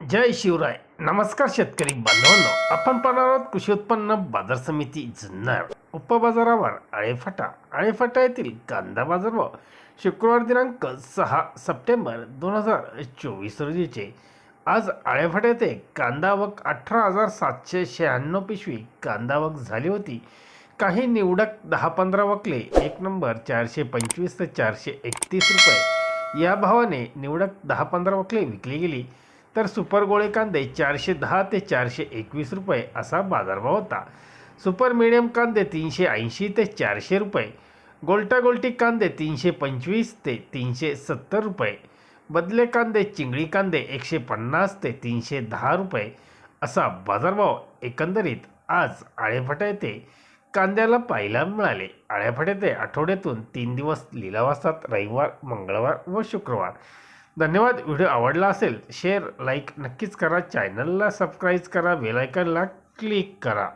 जय शिवराय. नमस्कार शेतकरी बांधवांनो. आपण पाहणार आहोत कृषी उत्पन्न बाजार समिती जुन्नर. उपबाजारावर आळेफाटा. आळेफाटा येथील कांदा बाजार व शुक्रवार दिनांक सहा सप्टेंबर दोन हजार चोवीस रोजीचे आज आळेफाटा येथे कांदा वक अठरा हजार सातशे शहाण्णव पिशवी कांदा वक झाली होती. काही निवडक दहा पंधरा वकले एक नंबर चारशे पंचवीस ते चारशे एकतीस रुपये. या भावाने निवडक दहा पंधरा वकले विकली गेली. तर सुपर गोळे कांदे चारशे दहा ते चारशे एकवीस रुपये असा बाजारभाव होता. सुपर मिडियम कांदे तीनशे ऐंशी ते चारशे रुपये. गोलटागोल्टी कांदे तीनशे पंचवीस ते तीनशे सत्तर रुपये. बदले कांदे चिंगळी कांदे एकशे पन्नास ते तीनशे दहा रुपये असा बाजारभाव एकंदरीत आज आळेफाटा येथे कांद्याला पाहायला मिळाले. आळ्याफाटा येथे आठवड्यातून तीन दिवस लिलाव असतात रविवार मंगळवार व शुक्रवार. धन्यवाद. व्हिडिओ आवडला असेल शेअर लाईक नक्कीच करा. चॅनलला सबस्क्राईब करा. बेलायकनला क्लिक करा.